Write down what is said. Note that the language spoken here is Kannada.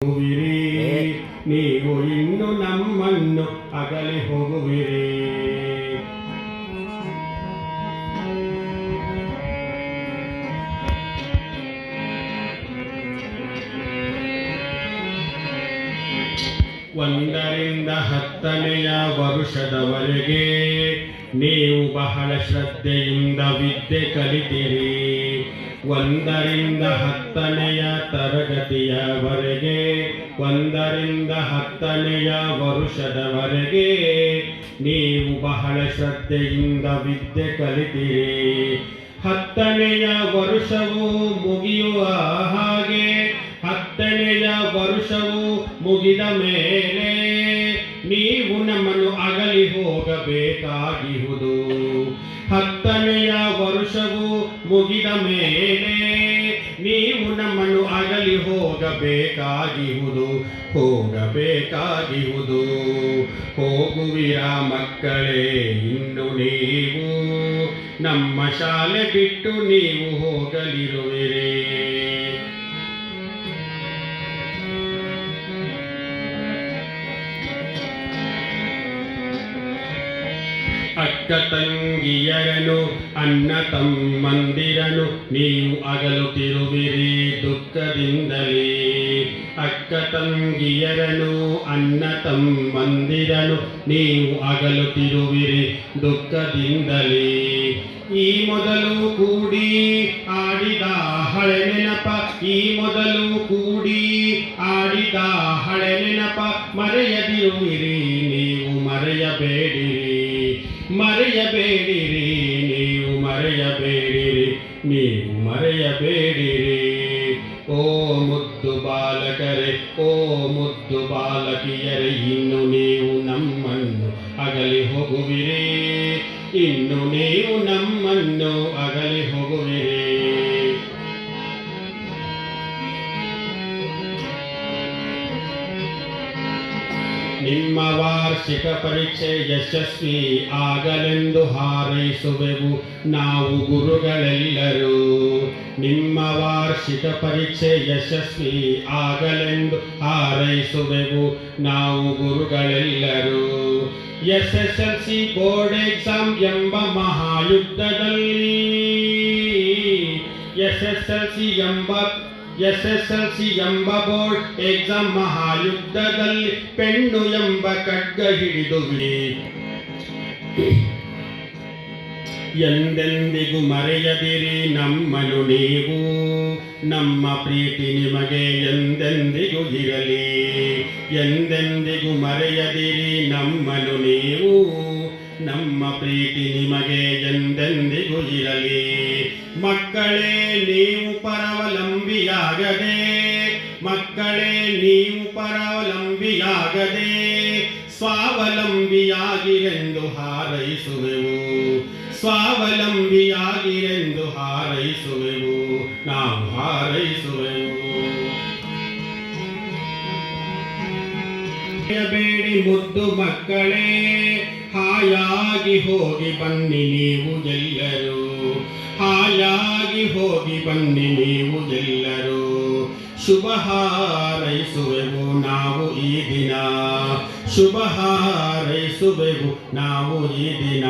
ಹೋಗುವಿರಿ ನೀವು ಇನ್ನು ನಮ್ಮನ್ನು ಅಗಲಿ ಹೋಗುವಿರಿ. ಒಂದರಿಂದ ಹತ್ತನೆಯ ವರುಷದವರೆಗೆ ನೀವು ಬಹಳ ಶ್ರದ್ಧೆಯಿಂದ ವಿದ್ಯೆ ಕಲಿತಿರಿ. ಒಂದರಿಂದ ಹತ್ತನೆಯ ತರಗತಿಯವರೆಗೆ, ಒಂದರಿಂದ ಹತ್ತನೆಯ ವರುಷದವರೆಗೆ ನೀವು ಬಹಳ ಶ್ರದ್ಧೆಯಿಂದ ವಿದ್ಯೆ ಕಲಿತೀರಿ. ಹತ್ತನೆಯ ವರುಷವು ಮುಗಿಯುವ ಹಾಗೆ, ಹತ್ತನೆಯ ವರುಷವು ಮುಗಿದ ಮೇಲೆ ನೀವು ನಮ್ಮನ್ನು ಅಗಲಿ ಹೋಗಬೇಕಾಗಿಹುದು. ಹತ್ತನೆಯ ವರುಷವು ಮುಗಿದ ಮೇಲೆ ನೀವು ನಮ್ಮನ್ನು ಅಗಲಿ ಹೋಗಬೇಕಾಗಿಹುದು. ಹೋಗಬೇಕಾಗಿಹುದು. ಹೋಗುವಿರ ಮಕ್ಕಳೇ, ಇನ್ನು ನೀವು ನಮ್ಮ ಶಾಲೆ ಬಿಟ್ಟು ನೀವು ಹೋಗಲಿರುವಿರಿ. ಅಕ್ಕ ತಂಗಿಯರನು ಅನ್ನತಂ ತಮ್ಮಂದಿರನು, ನೀವು ಅಗಲುತ್ತಿರುವಿರಿ ದುಃಖದಿಂದಲೇ. ಅಕ್ಕ ತಂಗಿಯರನು ಅನ್ನತಂ ತಮ್ಮಂದಿರನು, ನೀವು ಅಗಲುತ್ತಿರುವಿರಿ ದುಃಖದಿಂದಲೇ. ಈ ಮೊದಲು ಕೂಡಿ ಆಡಿದ ಹಳೆ ನೆನಪ, ಈ ಮೊದಲು ಕೂಡಿ ಆಡಿದ ಹಳೆ ನೆನಪ, ಮರೆಯದಿರುವಿರಿ, ನೀವು ಮರೆಯಬೇಡಿರಿ. ಮರೆಯಬೇಡಿರಿ, ನೀವು ಮರೆಯಬೇಡಿರಿ ನೀವು ಮರೆಯಬೇಡಿರಿ. ಓ ಮುದ್ದು ಬಾಲಕರೇ, ಓ ಮುದ್ದು ಬಾಲಕಿಯರೇ, ಇನ್ನು ನೀವು ನಮ್ಮನ್ನು ಅಗಲಿ ಹೋಗುವಿರಿ. ಇನ್ನು ನೀವು ನಮ್ಮನ್ನು ನಿಮ್ಮ ವಾರ್ಷಿಕ ಪರೀಕ್ಷೆ ಯಶಸ್ವಿ ಆಗಲೆಂದು ಹಾರೈಸುವೆವು ನಾವು ಗುರುಗಳೆಲ್ಲರೂ. ನಿಮ್ಮ ವಾರ್ಷಿಕ ಪರೀಕ್ಷೆ ಯಶಸ್ವಿ ಆಗಲೆಂದು ಹಾರೈಸುವೆವು ನಾವು ಗುರುಗಳೆಲ್ಲರೂ. S S L C board exam ಎಂಬ ಮಹಾಯುದ್ಧದಲ್ಲಿ ಎಸ್ ಎಸ್ ಎಲ್ ಸಿ ಎಂಬ ಎಸ್ ಎಸ್ ಎಲ್ ಸಿ ಎಂಬ ಬೋರ್ಡ್ ಎಕ್ಸಾಮ್ ಮಹಾಯುದ್ಧದಲ್ಲಿ ಪೆಣ್ಣು ಎಂಬ ಖಡ್ಗ ಹಿಡಿದು ಬಿಡಿ. ಎಂದೆಂದಿಗೂ ಮರೆಯದಿರಿ ನಮ್ಮನು ನೀವು. ನಮ್ಮ ಪ್ರೀತಿ ನಿಮಗೆ ಎಂದೆಂದಿಗೂ ಇರಲಿ. ಎಂದೆಂದಿಗೂ ಮರೆಯದಿರಿ ನಮ್ಮನು ನೀವು. ನಮ್ಮ ಪ್ರೀತಿ ನಿಮಗೆ ಎಂದೆಂದಿಗೂ ಇರಲಿ ಮಕ್ಕಳೇ, ನೀವು ಪರಾವಲಂಬಿಯಾಗದೆ. ಮಕ್ಕಳೇ, ನೀವು ಪರಾವಲಂಬಿಯಾಗದೆ. ಸ್ವಾವಲಂಬಿಯಾಗಿರೆಂದು ಹಾರೈಸುವೆವು. ಸ್ವಾವಲಂಬಿಯಾಗಿರೆಂದು ಹಾರೈಸುವೆವು. ನಾವು ಹಾರೈಸುವೆವು. ಬೇಡಿ ಮುದ್ದು ಮಕ್ಕಳೇ. ಹಾಯಾಗಿ ಹೋಗಿ ಬನ್ನಿ ನೀವು ಎಲ್ಲರೂ. ಹಾಯಾಗಿ ಹೋಗಿ ಬನ್ನಿ ನೀವು ಎಲ್ಲರೂ. ಶುಭ ಹಾರೈಸುವೆವು ನಾವು ಈ ದಿನ. ಶುಭ ಹಾರೈಸುವೆವು ನಾವು ಈ ದಿನ.